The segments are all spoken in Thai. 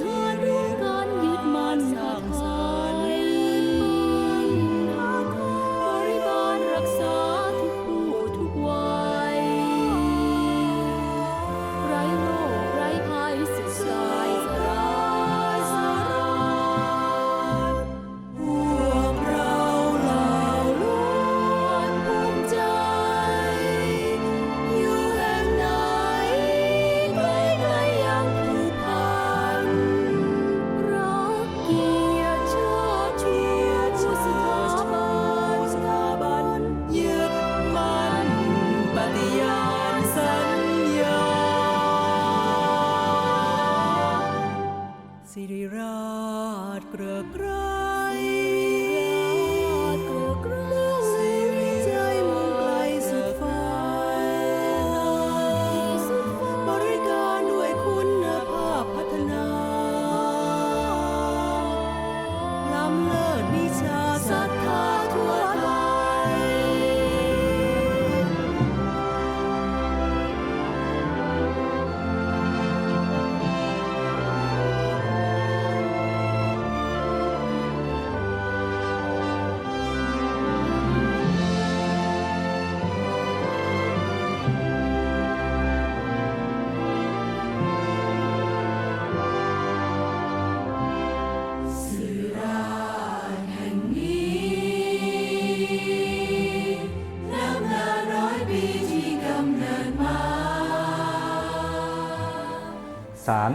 ส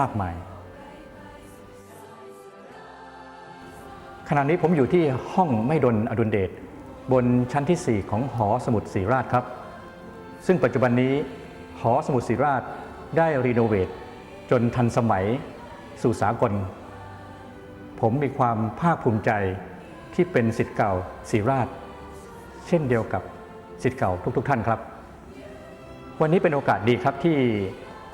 มากมาย ขณะนี้ผมอยู่ที่ห้องไม่ดนอดุลเดชบนชั้นที่ 4 ของหอสมุดศรีราชครับ ซึ่งปัจจุบันนี้หอสมุดศรีราชได้รีโนเวทจนทันสมัยสู่สากล ผมมีความภาคภูมิใจที่เป็นสิทธิ์เก่าศรีราช เช่นเดียวกับสิทธิ์เก่าทุกๆ ท่านครับ วันนี้เป็นโอกาสดีครับที่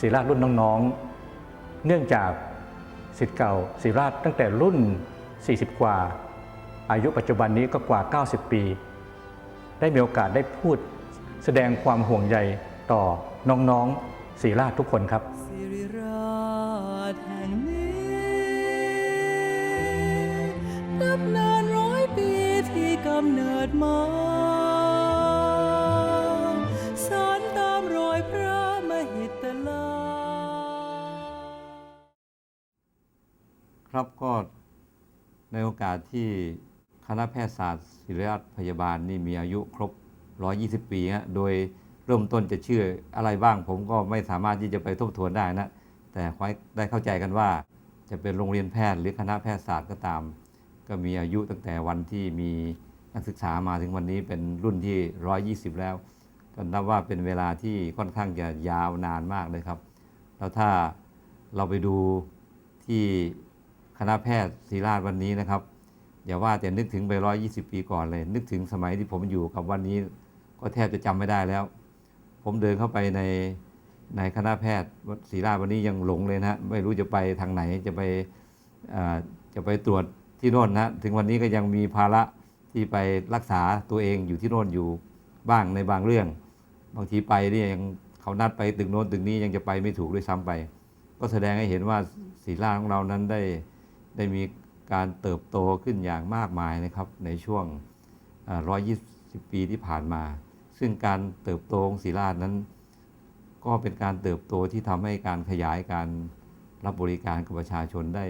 ศิราชรุ่นน้องๆ เนื่องจากสิทธิ์เก่าศิริราชตั้งแต่รุ่น 40 กว่า อายุปัจจุบันนี้ก็กว่า 90 ปี ได้มีโอกาสได้พูดแสดงความห่วงใยต่อน้องๆศิริราชทุกคนครับสิริราชแห่ง ครับก็ในโอกาสที่คณะแพทยศาสตร์ศิริราชพยาบาลนี่มีอายุครบ 120 ปีฮะโดยเริ่มต้นจะชื่ออะไรบ้าง ผมก็ไม่สามารถที่จะไปทบทวนได้นะ แต่ขอให้ได้เข้าใจกันว่า จะเป็นโรงเรียนแพทย์หรือคณะแพทยศาสตร์ก็ตาม ก็มีอายุตั้งแต่วันที่มีนักศึกษามาถึงวันนี้เป็นรุ่นที่ 120 แล้วก็นับว่าเป็นเวลาที่ค่อนข้างจะยาวนานมากเลยครับ แล้วถ้าเราไปดูที่ คณะแพทย์ศรีราชวันนี้นะครับ อย่าว่าแต่นึกถึงไป120ปีก่อนเลย นึกถึงสมัยที่ผมอยู่กับวันนี้ ก็แทบจะจำไม่ได้แล้ว ผมเดินเข้าไปในในคณะแพทย์ศรีราชวันนี้ยังหลงเลยนะไม่รู้จะไปทางไหนจะไปจะไปตรวจที่โน่นนะถึงวันนี้ก็ยังมีภาระที่ไปรักษาตัวเองอยู่ที่โน่นอยู่บ้างในบางเรื่อง บางทีไปนี่ยยังเขานัดไปตึกโน้นตึกนี้ยังจะไปไม่ถูกด้วยซ้ำไป ก็แสดงให้เห็นว่าศิลาของเรานั้นได้ ได้มีการเติบโตขึ้นอย่างมากมายนะครับในช่วงอ่า120 ปีที่ผ่านมา ซึ่งการเติบโตของศิลานั้น ก็เป็นการเติบโตที่ทำให้การขยายการรับบริการกับประชาชนได้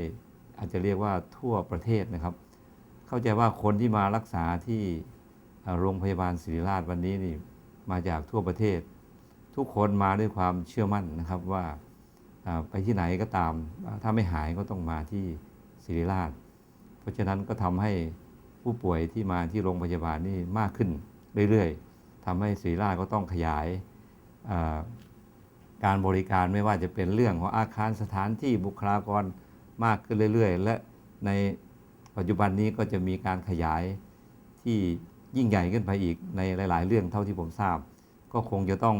อาจจะเรียกว่าทั่วประเทศนะครับ เข้าใจว่าคนที่มารักษาที่โรงพยาบาลศิริราชวันนี้นี่มาจากทั่วประเทศ ทุกคนมาด้วยความเชื่อมั่นนะครับว่าไปที่ไหนก็ตาม ถ้าไม่หายก็ต้องมาที่ ศิริราช เพราะฉะนั้นก็ทำให้ผู้ป่วยที่มาที่โรงพยาบาลนี่มากขึ้นเรื่อยๆทำให้ศิริราชก็ต้องขยายการบริการไม่ว่าจะเป็นเรื่องของอาคารสถานที่บุคลากรมากขึ้นเรื่อย ๆ และในปัจจุบันนี้ก็จะมีการขยายที่ยิ่งใหญ่ขึ้นไปอีกในหลาย ๆ เรื่องเท่าที่ผมทราบ ก็คงจะต้อง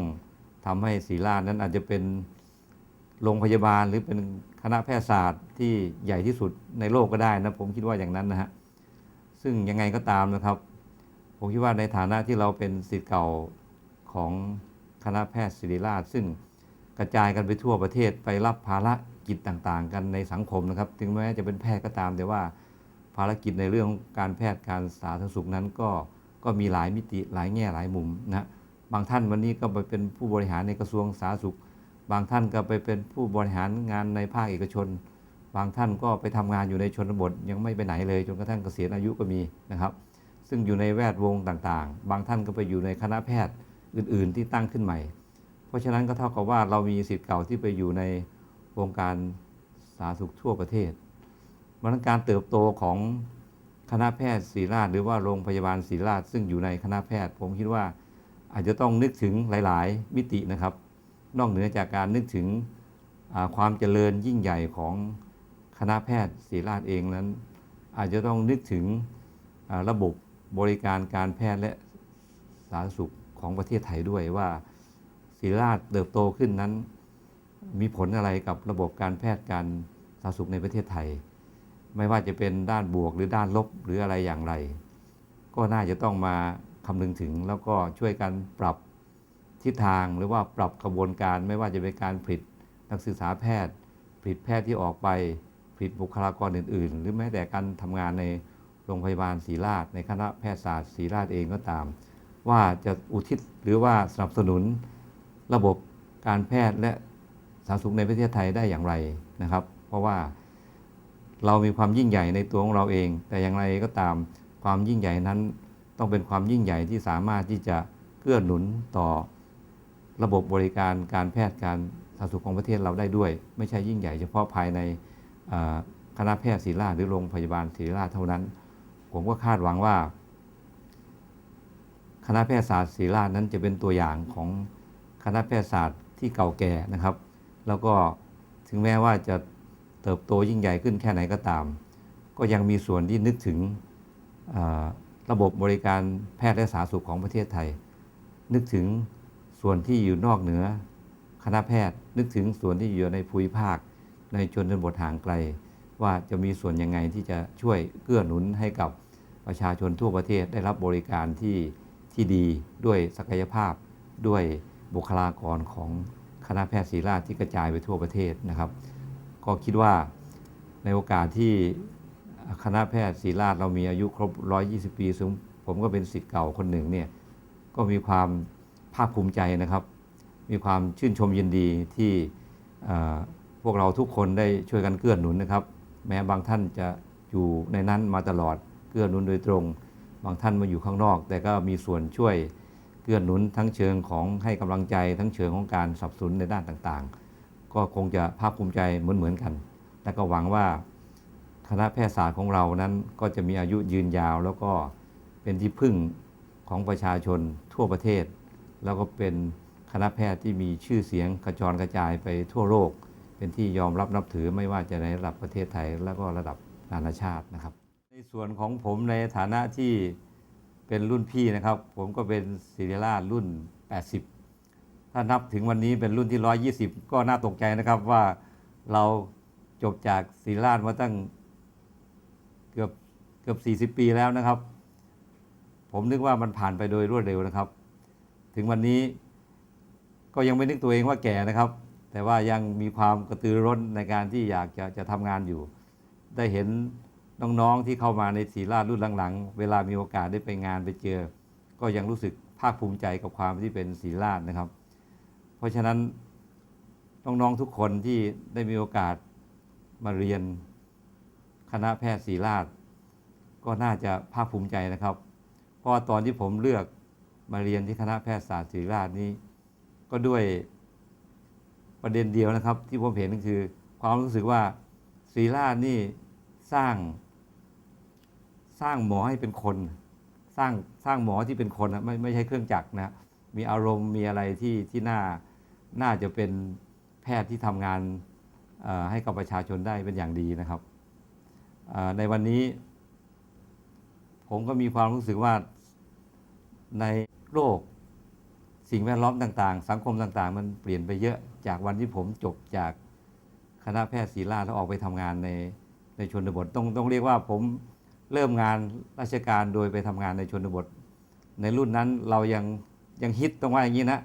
ทำให้ศรีราชนั้นอาจจะเป็น โรงพยาบาลหรือเป็นคณะแพทยศาสตร์ที่ใหญ่ที่สุดในโลกก็ได้นะผมคิดว่าอย่างนั้นนะฮะซึ่งยังไงก็ตามนะครับ ผมคิดว่าในฐานะที่เราเป็นศิษย์เก่าของคณะแพทย์ศิริราช ซึ่งกระจายกันไปทั่วประเทศไปรับภารกิจต่างๆ กันในสังคมนะครับ ถึงแม้จะเป็นแพทย์ก็ตามแต่ว่าภารกิจในเรื่องของการแพทย์การสาธารณสุขนั้นก็ก็มีหลายมิติหลายแง่หลายมุมนะบางท่านวันนี้ก็ไปเป็นผู้บริหารในกระทรวงสาธารณสุข บางท่านก็ไปเป็นผู้บริหารงานในภาคเอกชน บางท่านก็ไปทำงานอยู่ในชนบทยังไม่ไปไหนเลยจนกระทั่งเกษียณอายุก็มีนะครับ ซึ่งอยู่ในแวดวงต่างๆ บางท่านก็ไปอยู่ในคณะแพทย์อื่น ๆ ที่ตั้งขึ้นใหม่ เพราะฉะนั้นก็เท่ากับว่าเรามีสิทธิ์เก่าที่ไปอยู่ในวงการสาธารณสุขทั่วประเทศมันการเติบโตของคณะแพทย์ศรีราชหรือว่าโรงพยาบาลศรีราชซึ่งอยู่ในคณะแพทย์ ผมคิดว่าอาจจะต้องนึกถึงหลาย ๆ มิตินะครับ นอกเหนือจากการนึกถึงความเจริญยิ่งใหญ่ของคณะแพทย์ศรีราชเองนั้น อาจจะต้องนึกถึงระบบบริการการแพทย์และสาธารณสุขของประเทศไทยด้วยว่าศรีราชเติบโตขึ้นนั้น มีผลอะไรกับระบบการแพทย์การสาธารณสุขในประเทศไทย ไม่ว่าจะเป็นด้านบวกหรือด้านลบหรืออะไรอย่างไร ก็น่าจะต้องมาคำนึงถึงแล้วก็ช่วยกันปรับ ทิศทางหรือว่าปรับกระบวนการไม่ว่าจะเป็นการผลิตนักศึกษาแพทย์ ผลิตแพทย์ที่ออกไป ผลิตบุคลากรอื่น ๆ หรือแม้แต่การทำงานในโรงพยาบาลศรีราช ในคณะแพทยศาสตร์ศรีราชเองก็ตาม ว่าจะอุทิศหรือว่าสนับสนุนระบบการแพทย์และสาธารณสุขในประเทศไทยได้อย่างไรนะครับ เพราะว่าเรามีความยิ่งใหญ่ในตัวของเราเอง แต่อย่างไรก็ตามความยิ่งใหญ่นั้น ต้องเป็นความยิ่งใหญ่ที่สามารถที่จะเกื้อหนุนต่อ ระบบบริการการแพทย์การสาธารณสุขของประเทศเราได้ด้วย ไม่ใช่ยิ่งใหญ่เฉพาะภายในคณะแพทย์ศิริราชหรือโรงพยาบาลศิริราชเท่านั้น ผมก็คาดหวังว่า คณะแพทยศาสตร์ศิริราชนั้นจะเป็นตัวอย่างของคณะแพทยศาสตร์ที่เก่าแก่นะครับ แล้วก็ถึงแม้ว่าจะเติบโตยิ่งใหญ่ขึ้นแค่ไหนก็ตาม ก็ยังมีส่วนที่นึกถึงระบบบริการแพทย์และสาธารณสุขของประเทศไทย นึกถึง ส่วนที่อยู่นอกเหนือ คณะแพทย์นึกถึงส่วนที่อยู่ในภูมิภาค ในชนบทห่างไกล ว่าจะมีส่วนยังไงที่จะช่วยเกื้อหนุนให้กับประชาชนทั่วประเทศได้รับบริการที่ที่ดีด้วยศักยภาพด้วยบุคลากรของคณะแพทย์ศรีราชที่กระจายไปทั่วประเทศนะครับ ก็คิดว่าในโอกาสที่คณะแพทย์ศรีราชเรามีอายุครบ 120 ปีซึ่งผมก็เป็นศิษย์เก่าคนหนึ่งเนี่ยก็มีความ ภาคภูมิใจนะครับ มีความชื่นชมยินดีที่พวกเราทุกคนได้ช่วยกันเกื้อหนุนนะครับ แม้บางท่านจะอยู่ในนั้นมาตลอดเกื้อหนุนโดยตรง บางท่านมาอยู่ข้างนอก แต่ก็มีส่วนช่วยเกื้อหนุนทั้งเชิงของให้กำลังใจ ทั้งเชิงของการสนับสนุนในด้านต่างๆ ก็คงจะภาคภูมิใจเหมือนๆกัน และก็หวังว่าคณะแพทยศาสตร์ของเรานั้นก็จะมีอายุยืนยาว แล้วก็เป็นที่พึ่งของประชาชนทั่วประเทศ แล้วก็เป็นคณะแพทย์ที่มีชื่อเสียงกระจรกระจายไปทั่วโลก เป็นที่ยอมรับนับถือไม่ว่าจะในระดับประเทศไทย แล้วก็ระดับนานาชาตินะครับ ในส่วนของผมในฐานะที่เป็นรุ่นพี่นะครับ ผมก็เป็นศิริราชรุ่น 80 ถ้านับถึงวันนี้เป็นรุ่นที่ 120 ก็น่าตกใจนะครับว่าเราจบจากศิริราชมาตั้งเกือบเกือบ 40 ปีแล้วนะครับ ผมนึกว่ามันผ่านไปโดยรวดเร็วนะครับ ถึงวันนี้ ก็ยังไม่นึกตัวเองว่าแก่นะครับ แต่ว่ายังมีความกระตือร้นในการที่อยากจะจะทำงานอยู่ ได้เห็นน้องๆที่เข้ามาในศรีราชรุ่นหลังๆ เวลามีโอกาสได้ไปงานไปเจอ ก็ยังรู้สึกภาคภูมิใจกับความที่เป็นศรีราชนะครับ เพราะฉะนั้นน้องๆทุกคนที่ได้มีโอกาสมาเรียนคณะแพทย์ศรีราชก็น่าจะภาคภูมิใจนะครับ เพราะตอนที่ผมเลือก มาเรียนที่คณะแพทยศาสตร์ศิรีราชนี้ ก็ด้วยประเด็นเดียวนะครับ ที่ผมเห็นก็คือ ความรู้สึกว่าศิรีราชนี่สร้างสร้างหมอให้เป็นคน สร้างสร้างหมอที่เป็นคนนะไม่ไม่ใช่เครื่องจักรนะมีอารมณ์มีอะไรที่ที่น่าน่าจะเป็นแพทย์ที่ทำงานให้กับประชาชนได้เป็นอย่างดีนะครับ ในวันนี้ผมก็มีความรู้สึกว่าใน โลกสิ่งแวดล้อมต่าง ๆ สังคมต่าง ๆ มันเปลี่ยนไปเยอะจากวันที่ผมจบจากคณะแพทย์ศรีราแล้วออกไปทำงานในในชนบทต้องต้องเรียกว่าผมเริ่มงานราชการโดยไปทำงานในชนบท ในรุ่นนั้นเรายังยังฮิตต้องว่าอย่างนี้นะ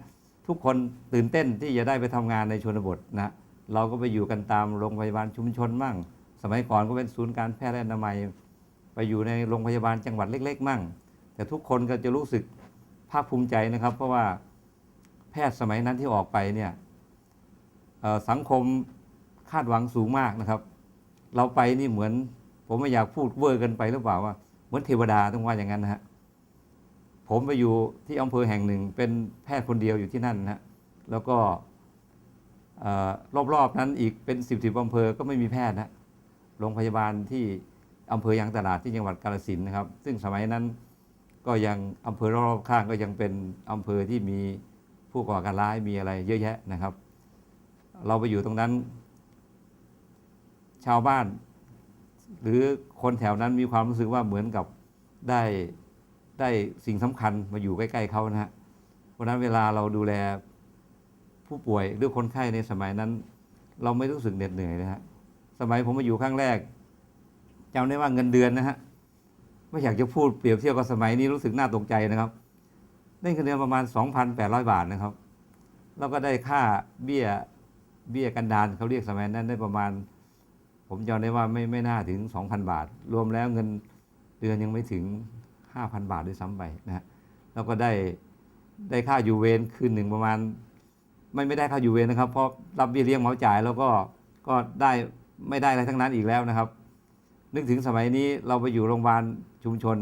ทุกคนตื่นเต้นที่จะได้ไปทำงานในชนบทนะเราก็ไปอยู่กันตามโรงพยาบาลชุมชนมั่ง สมัยก่อนก็เป็นศูนย์การแพทย์และอนามัย ไปอยู่ในโรงพยาบาลจังหวัดเล็ก ๆ มั่ง แต่ทุกคนก็จะรู้สึก ภาคภูมิใจนะครับ เพราะว่าแพทย์สมัยนั้นที่ออกไปเนี่ยสังคมคาดหวังสูงมากนะครับ เราไปนี่เหมือน ผมไม่อยากพูดเวอร์กันไปหรือเปล่าว่า เหมือนเทวดาต้องว่าอย่างนั้นนะฮะผมไปอยู่ที่อำเภอแห่งหนึ่ง เป็นแพทย์คนเดียวอยู่ที่นั่นนะฮะแล้วก็รอบๆนั้นอีกเป็นสิบสิบอำเภอก็ไม่มีแพทย์นะโรงพยาบาลที่อำเภอยางตลาดที่จังหวัดกาฬสินนะครับ ซึ่งสมัยนั้น ก็ยังอำเภอรอบข้างก็ยังเป็นอำเภอที่มีผู้ก่อการร้ายมีอะไรเยอะแยะนะครับ เราไปอยู่ตรงนั้น ชาวบ้าน หรือคนแถวนั้นมีความรู้สึกว่าเหมือนกับได้ได้สิ่งสำคัญมาอยู่ใกล้ ๆเขานะฮะเพราะฉะนั้นเวลาเราดูแลผู้ป่วยหรือคนไข้ในสมัยนั้น เราไม่รู้สึกเหน็ดเหนื่อยนะฮะสมัยผมมาอยู่ครั้งแรกจำได้ว่าเงินเดือนนะฮะ ไม่อยากจะพูดเปรียบเทียบกับสมัยนี้รู้สึกน่าตกใจนะครับ ได้เงินเดือนประมาณ 2,800 บาทนะครับ แล้วก็ได้ค่าเบี้ยเบี้ยกันดานเขาเรียกสมัยนั้นได้ประมาณ ผมจำได้ว่าไม่ไม่น่าถึง 2,000 บาท รวมแล้วเงินเดือนยังไม่ถึง 5,000 บาทด้วยซ้ำไปนะฮะแล้วก็ได้ได้ค่าอยู่เวรคืนหนึ่งประมาณ ไม่ไม่ได้ค่าอยู่เวรนะครับ เพราะรับเบี้ยเลี้ยงเหมาจ่ายแล้วก็ก็ได้ไม่ได้อะไรทั้งนั้นอีกแล้วนะครับ นึกถึงสมัยนี้เราไปอยู่โรงพยาบาลชุมชน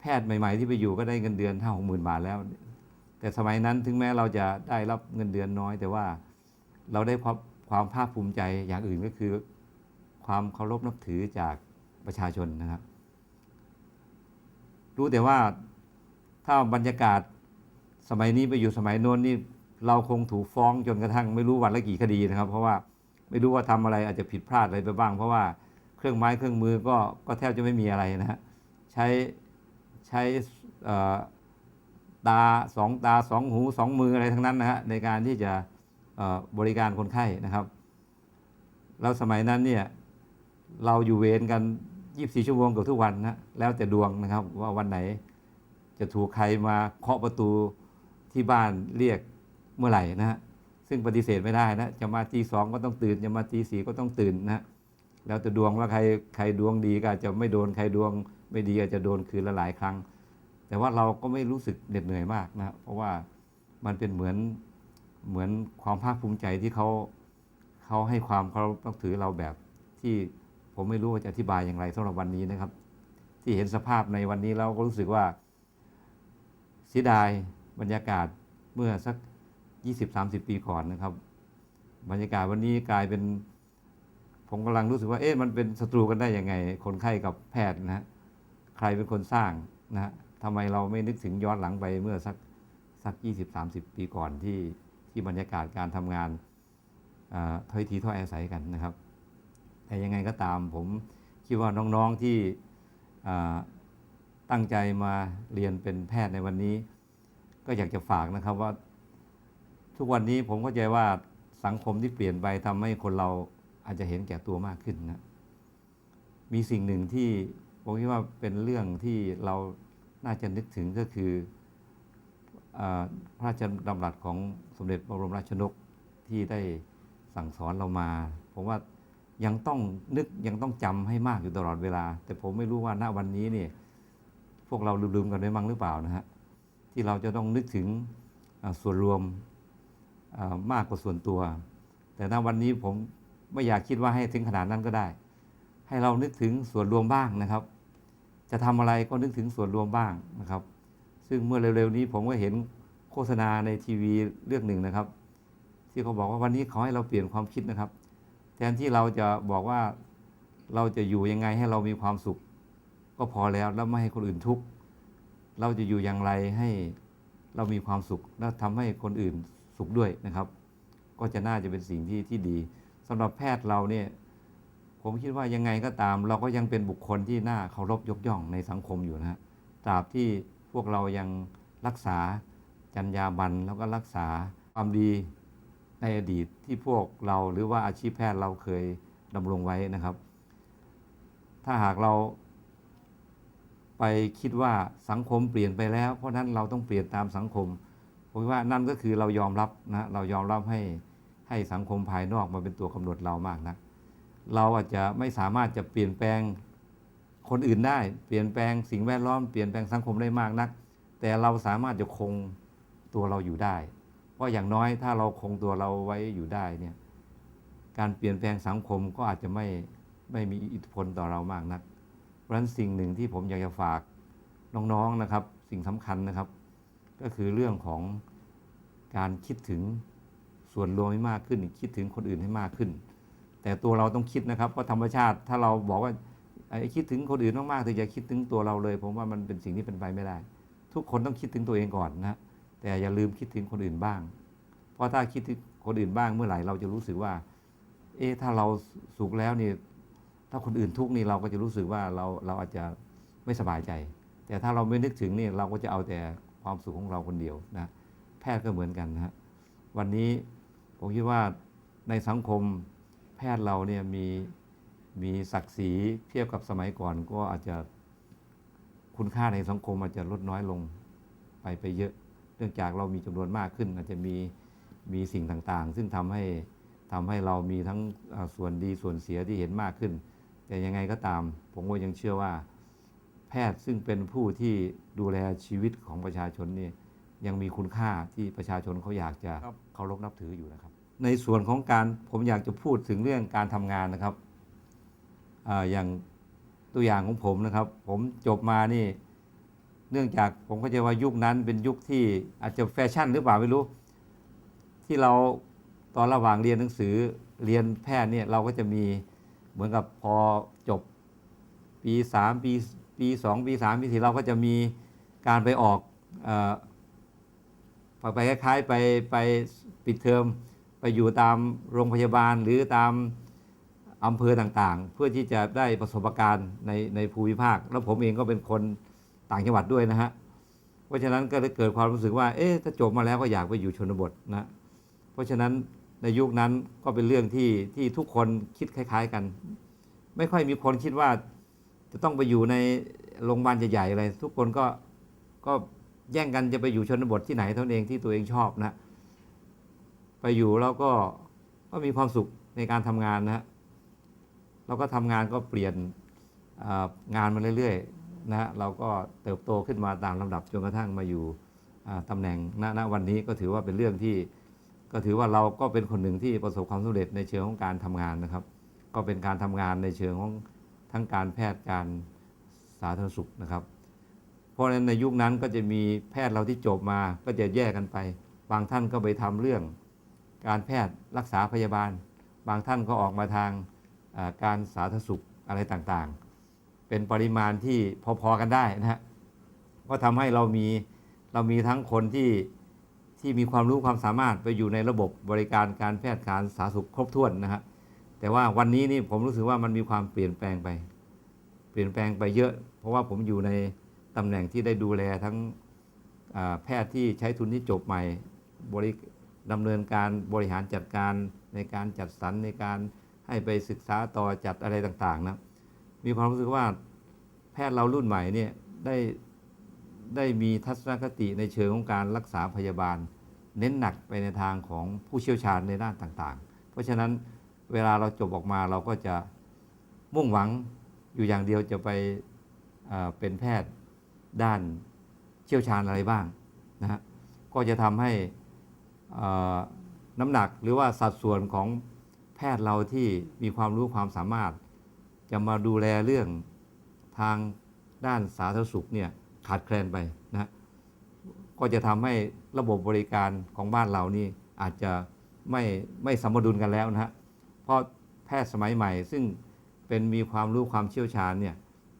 แพทย์ใหม่ ๆ ที่ไปอยู่ก็ได้เงินเดือนห้าหกหมื่นบาทแล้ว แต่สมัยนั้นถึงแม้เราจะได้รับเงินเดือนน้อย แต่ว่าเราได้ความภาคภูมิใจอย่างอื่นก็คือ ความเคารพนับถือจากประชาชนนะครับ รู้แต่ว่าถ้าบรรยากาศสมัยนี้ไปอยู่สมัยโน้นนี่เราคงถูกฟ้องจนกระทั่งไม่รู้วันละกี่คดีนะครับ เพราะว่าไม่รู้ว่าทำอะไรอาจจะผิดพลาดอะไรไปบ้าง เพราะว่า เครื่องไม้เครื่องมือก็ก็แทบจะไม่มีอะไรนะฮะใช้ใช้ตาสองตาสองหูสองมืออะไรทั้งนั้นนะฮะในการที่จะบริการคนไข้นะครับ แล้วสมัยนั้นเนี่ยเราอยู่เวรกัน 24 ชั่วโมงเกับทุกวันนะแล้วแต่ดวงนะครับว่าวันไหนจะถูกใครมาเคาะประตูที่บ้านเรียกเมื่อไหร่นะฮะซึ่งปฏิเสธไม่ได้นะจะมาตีสองก็ต้องตื่น จะมาตีสี่ก็ต้องตื่นนะฮะ แล้วแต่ดวงว่าใครใครดวงดีก็อาจจะไม่โดนใครดวงไม่ดีอาจจะโดนคืนละหลายครั้ง แต่ว่าเราก็ไม่รู้สึกเหน็ดเหนื่อยมากนะเพราะว่ามันเป็นเหมือนเหมือนความภาคภูมิใจที่เขาเขาให้ความเคารพนับถือเราแบบที่ผมไม่รู้ว่าจะอธิบายอย่างไรสำหรับวันนี้นะครับ ที่เห็นสภาพในวันนี้เราก็รู้สึกว่าเสียดายบรรยากาศเมื่อสัก 20-30 ปีก่อนนะครับ บรรยากาศวันนี้กลายเป็น ผมกำลังรู้สึกว่าเอ๊ะมันเป็นศัตรูกันได้ยังไง คนไข้กับแพทย์นะฮะใครเป็นคนสร้างนะฮะทำไมเราไม่นึกถึงย้อนหลังไปเมื่อสักสัก 20-30 ปีก่อนที่ที่บรรยากาศการทำงานอ่าถ้อยทีถ้อยอาศัยกันนะครับ แต่ยังไงก็ตามผมคิดว่าน้องๆที่ตั้งใจมาเรียนเป็นแพทย์ในวันนี้ ก็อยากจะฝากนะครับว่า ทุกวันนี้ผมเข้าใจว่าสังคมที่เปลี่ยนไปทำให้คนเรา อาจจะเห็นแก่ตัวมากขึ้นนะมีสิ่งหนึ่งที่ผมคิดว่าเป็นเรื่องที่เราน่าจะนึกถึงก็คืออพระราชดำรัสของสมเด็จพระบรมราชชนกที่ได้สั่งสอนเรามา ผมว่ายังต้องนึกยังต้องจำให้มากอยู่ตลอดเวลา แต่ผมไม่รู้ว่าณวันนี้เนี่ยพวกเราลืมๆกันไปมั้งหรือเปล่านะฮะที่เราจะต้องนึกถึงส่วนรวมมากกว่าส่วนตัว แต่ณวันนี้ผม ไม่อยากคิดว่าให้ถึงขนาดนั้นก็ได้ ให้เรานึกถึงส่วนรวมบ้างนะครับ จะทำอะไรก็นึกถึงส่วนรวมบ้างนะครับ ซึ่งเมื่อเร็วๆนี้ผมก็เห็นโฆษณาในทีวีเรื่องหนึ่งนะครับ ที่เขาบอกว่าวันนี้ขาให้เราเปลี่ยนความคิดนะครับ แทนที่เราจะบอกว่าเราจะอยู่ยังไงให้เรามีความสุข ก็พอแล้วแล้วไม่ให้คนอื่นทุกข์เราจะอยู่อย่างไรให้เรามีความสุข และทำให้คนอื่นสุขด้วยนะครับ ก็จะน่าจะเป็นสิ่งที่ที่ดี สำหรับแพทย์เราเนี่ยผมคิดว่ายังไงก็ตาม เราก็ยังเป็นบุคคลที่น่าเคารพยกย่องในสังคมอยู่นะตราบที่พวกเรายังรักษาจรรยาบรรณแล้วก็รักษาความดีในอดีตที่พวกเราหรือว่าอาชีพแพทย์เราเคยดำรงไว้นะครับ ถ้าหากเราไปคิดว่าสังคมเปลี่ยนไปแล้ว เพราะนั้นเราต้องเปลี่ยนตามสังคมผมว่านั่นก็คือเรายอมรับนะเรายอมรับให้ ให้สังคมภายนอกมาเป็นตัวกำหนดเรามากนะเราอาจจะไม่สามารถจะเปลี่ยนแปลงคนอื่นได้ เปลี่ยนแปลงสิ่งแวดล้อมเปลี่ยนแปลงสังคมได้มากนัก แต่เราสามารถจะคงตัวเราอยู่ได้ เพราะอย่างน้อยถ้าเราคงตัวเราไว้อยู่ได้เนี่ยการเปลี่ยนแปลงสังคมก็อาจจะไม่ไม่มีอิทธิพลต่อเรามากนัก เพราะฉะนั้นสิ่งหนึ่งที่ผมอยากจะฝากน้องๆนะครับ สิ่งสำคัญนะครับ ก็คือเรื่องของการคิดถึง ส่วนรวมให้มากขึ้น คิดถึงคนอื่นให้มากขึ้น แต่ตัวเราต้องคิดนะครับเพราะธรรมชาติถ้าเราบอกว่าไอ้คิดถึงคนอื่นมากๆแต่อย่าคิดถึงตัวเราเลย ผมว่ามันเป็นสิ่งที่เป็นไปไม่ได้ ทุกคนต้องคิดถึงตัวเองก่อนนะแต่อย่าลืมคิดถึงคนอื่นบ้าง เพราะถ้าคิดถึงคนอื่นบ้างเมื่อไหร่เราจะรู้สึกว่า เอ๊ะถ้าเราสุขแล้วนี่ถ้าคนอื่นทุกข์นี่เราก็จะรู้สึกว่าเราเราอาจจะไม่สบายใจ แต่ถ้าเราไม่นึกถึงนี่เราก็จะเอาแต่ความสุขของเราคนเดียวนะแพทย์ก็เหมือนกันนะวันนี้ ผมคิดว่าในสังคมแพทย์เราเนี่ยมีมีศักดิ์ศรีเทียบกับสมัยก่อนก็อาจจะคุณค่าในสังคมอาจจะลดน้อยลงไปไปเยอะ เนื่องจากเรามีจำนวนมากขึ้น อาจจะมีมีสิ่งต่างๆ ซึ่งทำให้ทำให้เรามีทั้งส่วนดีส่วนเสียที่เห็นมากขึ้น แต่ยังไงก็ตาม ผมก็ยังเชื่อว่า แพทย์ซึ่งเป็นผู้ที่ดูแลชีวิตของประชาชนนี่ ยังมีคุณค่าที่ประชาชนเขาอยากจะเคารพนับถืออยู่นะครับ ในส่วนของการผมอยากจะพูดถึงเรื่องการทำงานนะครับอาอย่างตัวอย่างของผมนะครับ ผมจบมานี่ เนื่องจากผมเข้าใจว่ายุคนั้นเป็นยุคที่อาจจะแฟชั่นหรือเปล่าไม่รู้ ที่เราตอนระหว่างเรียนหนังสือเรียนแพทย์เนี่ยเราก็จะมีเหมือนกับพอจบปีสามปีปีสองปีสามปีสี่เราก็จะมีการไปออกเออ ไปคล้ายๆไปไปปิดเทอมไปอยู่ตามโรงพยาบาลหรือตามอำเภอต่างๆ เพื่อที่จะได้ประสบการณ์ในในภูมิภาค แล้วผมเองก็เป็นคนต่างจังหวัดด้วยนะฮะ เพราะฉะนั้นก็เลยเกิดความรู้สึกว่า เอ๊ะถ้าจบมาแล้วก็อยากไปอยู่ชนบทนะ เพราะฉะนั้นในยุคนั้นก็เป็นเรื่องที่ที่ทุกคนคิดคล้าย ๆกัน ไม่ค่อยมีคนคิดว่าจะต้องไปอยู่ในโรงพยาบาลใหญ่ๆอะไร ทุกคนก็ก็ แย่งกันจะไปอยู่ชนบทที่ไหนเท่านั้นเองที่ตัวเองชอบนะ ไปอยู่แล้วก็ก็มีความสุขในการทำงานนะเราก็ทำงานก็เปลี่ยนงานมาเรื่อยๆนะเราก็เติบโตขึ้นมาตามลำดับจนกระทั่งมาอยู่อ่าตำแหน่งณณวันนี้ก็ถือว่าเป็นเรื่องที่ ก็ถือว่าเราก็เป็นคนหนึ่งที่ประสบความสำเร็จในเชิงของการทำงานนะครับ ก็เป็นการทำงานในเชิงของทั้งการแพทย์การสาธารณสุขนะครับ ราะฉะนั้นในยุคนั้นก็จะมีแพทย์เราที่จบมาก็จะแยกกันไป บางท่านก็ไปทำเรื่อง การแพทย์รักษาพยาบาล บางท่านก็ออกมาทางการสาธารณสุขอะไรต่างๆ เป็นปริมาณที่พอๆกันได้นะฮะก็ทำให้เรามีเรามีทั้งคนที่ที่มีความรู้ความสามารถไปอยู่ในระบบบริการการแพทย์การสาธารณสุขครบถ้วนนะฮะแต่ว่าวันนี้นี่ผมรู้สึกว่ามันมีความเปลี่ยนแปลงไป เปลี่ยนแปลงไปเยอะ เพราะว่าผมอยู่ใน ตำแหน่งที่ได้ดูแลทั้งแพทย์ที่ใช้ทุนที่จบใหม่บริดำเนินการบริหารจัดการในการจัดสรรในการให้ไปศึกษาต่อจัดอะไรต่างๆนะมีความรู้สึกว่าแพทย์เรารุ่นใหม่เนี่ยได้ได้มีทัศนคติในเชิงของการรักษาพยาบาล เน้นหนักไปในทางของผู้เชี่ยวชาญในด้านต่างๆ เพราะฉะนั้นเวลาเราจบออกมาเราก็จะมุ่งหวังอยู่อย่างเดียวจะไปเป็นแพทย์ ด้านเชี่ยวชาญอะไรบ้างนะฮะก็จะทำให้น้ำหนักหรือว่าสัดส่วนของแพทย์เราที่มีความรู้ความสามารถ จะมาดูแลเรื่องทางด้านสาธารณสุขเนี่ยขาดแคลนไปนะฮะก็จะทำให้ระบบบริการของบ้านเรานี่อาจจะไม่ไม่สมดุลกันแล้วนะฮะเพราะแพทย์สมัยใหม่ ซึ่งเป็นมีความรู้ความเชี่ยวชาญเนี่ย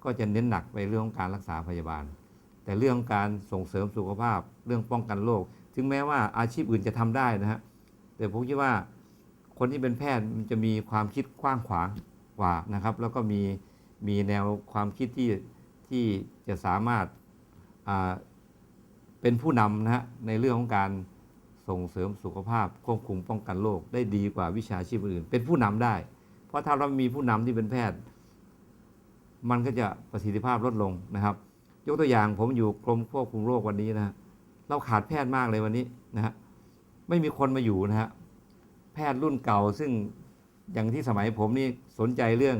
ก็จะเน้นหนักไปเรื่องของการรักษาพยาบาล แต่เรื่องการส่งเสริมสุขภาพเรื่องป้องกันโรคถึงแม้ว่าอาชีพอื่นจะทำได้นะฮะแต่ผมคิดว่าคนที่เป็นแพทย์มันจะมีความคิดกว้างขวางกว่านะครับ แล้วก็มีมีแนวความคิดที่ที่จะสามารถอ่าเป็นผู้นำนะฮะในเรื่องของการส่งเสริมสุขภาพควบคุมป้องกันโรคได้ดีกว่าวิชาชีพอื่น เป็นผู้นำได้ เพราะถ้าเรามีผู้นำที่เป็นแพทย์ มันก็จะประสิทธิภาพลดลงนะครับ ยกตัวอย่างผมอยู่กรมควบคุมโรควันนี้นะเราขาดแพทย์มากเลยวันนี้นะฮะไม่มีคนมาอยู่นะฮะแพทย์รุ่นเก่าซึ่งอย่างที่สมัยผมนี่สนใจเรื่อง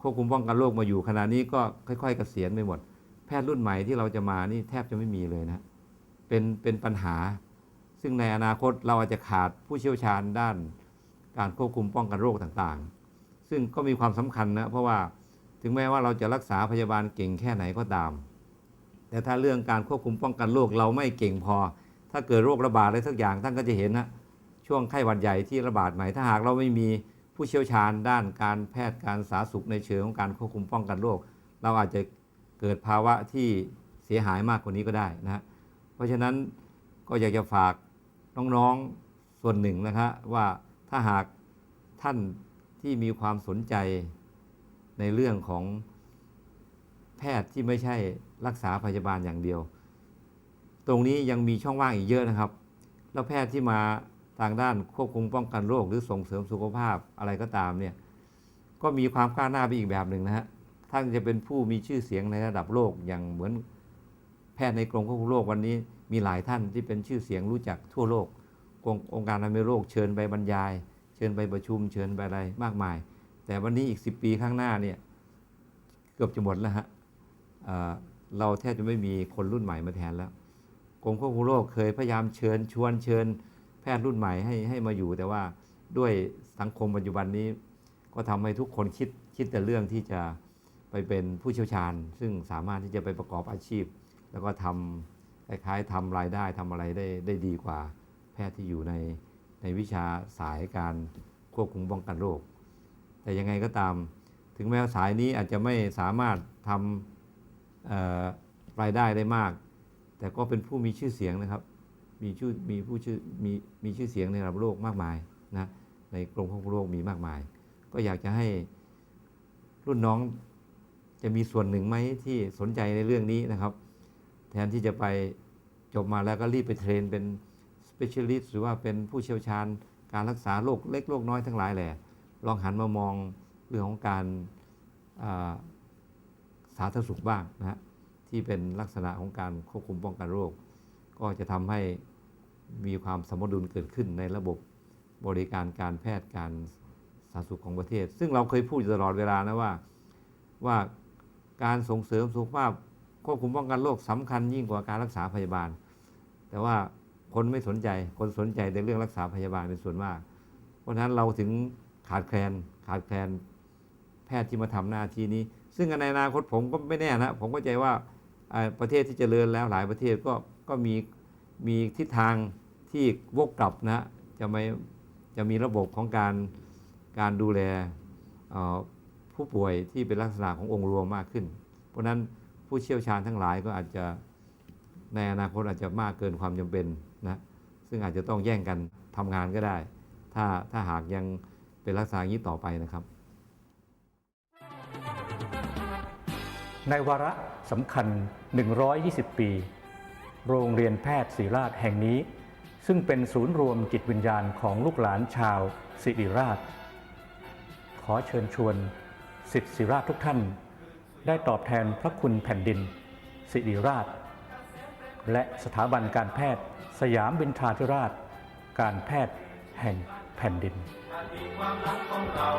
ควบคุมป้องกันโรคมาอยู่ขณะนี้ก็ค่อยๆเกษียณไปหมด แพทย์รุ่นใหม่ที่เราจะมานี่แทบจะไม่มีเลยนะเป็นเป็นปัญหา ซึ่งในอนาคตเราอาจจะขาดผู้เชี่ยวชาญด้านการควบคุมป้องกันโรคต่างๆ ซึ่งก็มีความสำคัญนะเพราะว่าถึงแม้ว่าเราจะรักษาพยาบาลเก่งแค่ไหนก็ตาม แต่ถ้าเรื่องการควบคุมป้องกันโรคเราไม่เก่งพอ ถ้าเกิดโรคระบาดอะไรสักอย่างท่านก็จะเห็นนะช่วงไข้หวัดใหญ่ที่ระบาดใหม่ถ้าหากเราไม่มีผู้เชี่ยวชาญด้านการแพทย์การสาธารณสุขในเชิงของการควบคุมป้องกันโรคเราอาจจะเกิดภาวะที่เสียหายมากกว่านี้ก็ได้นะฮะเพราะฉะนั้นก็อยากจะฝากน้องๆส่วนหนึ่งนะครับว่าถ้าหากท่านที่มีความสนใจในเรื่องของแพทย์ที่ไม่ใช่ รักษาพยาบาลอย่างเดียว ตรงนี้ยังมีช่องว่างอีกเยอะนะครับ แล้วแพทย์ที่มาทางด้านควบคุมป้องกันโรคหรือส่งเสริมสุขภาพอะไรก็ตามเนี่ยก็มีความก้าวหน้าไปอีกแบบหนึ่งนะฮะท่านจะเป็นผู้มีชื่อเสียงในระดับโลกอย่างเหมือนแพทย์ในกรมควบคุมโรควันนี้มีหลายท่านที่เป็นชื่อเสียงรู้จักทั่วโลกองค์องค์การอนามัยโลกเชิญไปบรรยาย เชิญไปประชุมเชิญไปอะไรมากมาย แต่วันนี้อีก 10 ปีข้างหน้าเนี่ยเกือบจะหมดแล้วฮะ เราแทบจะไม่มีคนรุ่นใหม่มาแทนแล้วกรมควบคุมโรคเคยพยายามเชิญชวนเชิญ แพทย์รุ่นใหม่ให้ให้มาอยู่ แต่ว่าด้วยสังคมปัจจุบันนี้ ก็ทำให้ทุกคนคิดคิดแต่เรื่องที่จะไปเป็นผู้เชี่ยวชาญ ซึ่งสามารถที่จะไปประกอบอาชีพ แล้วก็ทำคล้ายๆทำรายได้ทำอะไรได้ได้ดีกว่า แพทย์ที่อยู่ในในวิชาสายการควบคุมป้องกันโรค แต่ยังไงก็ตาม ถึงแม้ว่าสายนี้อาจจะไม่สามารถทำเอ่อ รายได้ได้มาก แต่ก็เป็นผู้มีชื่อเสียงนะครับ มีชื่อมีผู้ชื่อมีมีชื่อเสียงในระดับโลกมากมายนะในกรมควบคุมโรคมีมากมาย ก็อยากจะให้รุ่นน้องจะมีส่วนหนึ่งไหมที่สนใจในเรื่องนี้นะครับ แทนที่จะไปจบมาแล้วก็รีบไปเทรนเป็น specialist หรือว่าเป็นผู้เชี่ยวชาญการรักษาโรคเล็กโรคน้อยทั้งหลายแหละลองหันมามองเรื่องของการ สาธารณสุขบ้างนะฮะที่เป็นลักษณะของการควบคุมป้องกันโรค ก็จะทำให้มีความสมดุลเกิดขึ้นในระบบบริการการแพทย์การสาธารณสุขของประเทศ ซึ่งเราเคยพูดตลอดเวลานะว่าว่าการส่งเสริมสุขภาพควบคุมป้องกันโรคสำคัญยิ่งกว่าการรักษาพยาบาล แต่ว่าคนไม่สนใจคนสนใจในเรื่องรักษาพยาบาลเป็นส่วนมาก เพราะฉะนั้นเราถึงขาดแคลนขาดแคลนแพทย์ที่มาทำหน้าที่นี้ ซึ่งในอนาคตผมก็ไม่แน่นะผมก็ใจว่าประเทศที่เจริญแล้วหลายประเทศก็ก็มีมีทิศทางที่วกกลับนะจะไม่จะมีระบบของการการดูแลผู้ป่วยที่เป็นลักษณะขององค์รวมมากขึ้น เพราะฉะนั้นผู้เชี่ยวชาญทั้งหลายก็อาจจะในอนาคตอาจจะมากเกินความจำเป็นนะซึ่งอาจจะต้องแย่งกันทำงานก็ได้ ถ้าถ้าหากยังเป็นลักษณะอย่างนี้ต่อไปนะครับ ในวาระสำคัญ 120 ปี โรงเรียนแพทย์ศิริราชแห่งนี้ ซึ่งเป็นศูนย์รวมจิตวิญญาณของลูกหลานชาวศิริราช ขอเชิญชวนสิทธิศิริราชทุกท่าน ได้ตอบแทนพระคุณแผ่นดิน ศิริราช และสถาบันการแพทย์สยามบินทราธิราช การแพทย์แห่งแผ่นดินความรักของเรา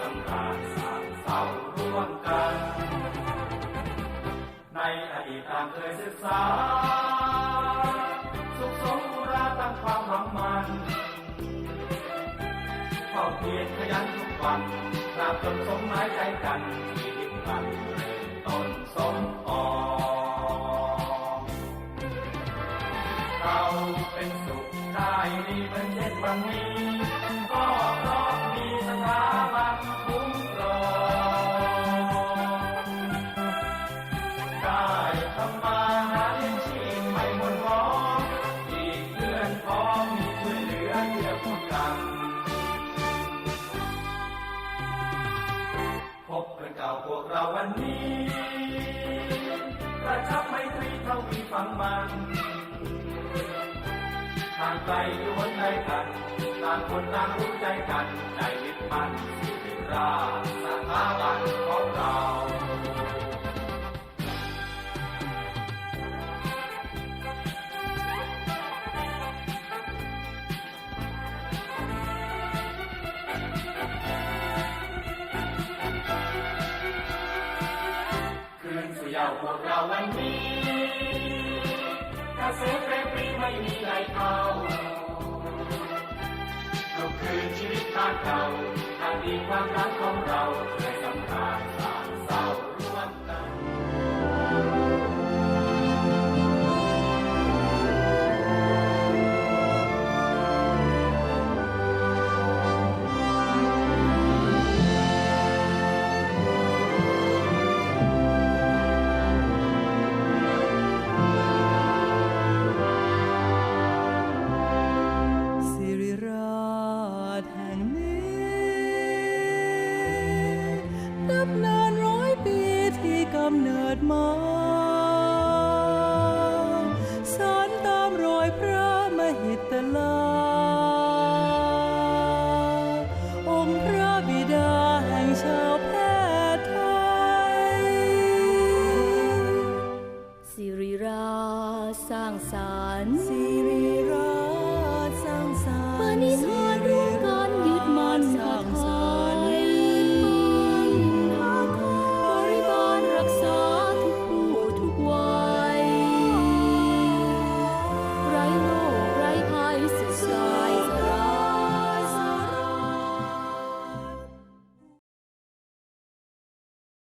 สำราญสามเศร้าร่วมกัน อดีตตามเคยศึกษา สุขสมบูราตั้งความหวังมันเฝ้าเพียรขยันทุกวันตราบจนสมหมายใจกันชีวิตมันเริ่มต้นสมออก ทางไกลอยู่หนใดกันต่างคนต่างรู้ใจกันใจยึดมั่นสิริราชสถาบันของเราคืนสู่เยาวพวกเราวันนี้้าเสียงเพลงปรีไม่มีใครเขาลุกคือชีวิตบ้านเก่าอดีตความรักของเราเคยสำราญสา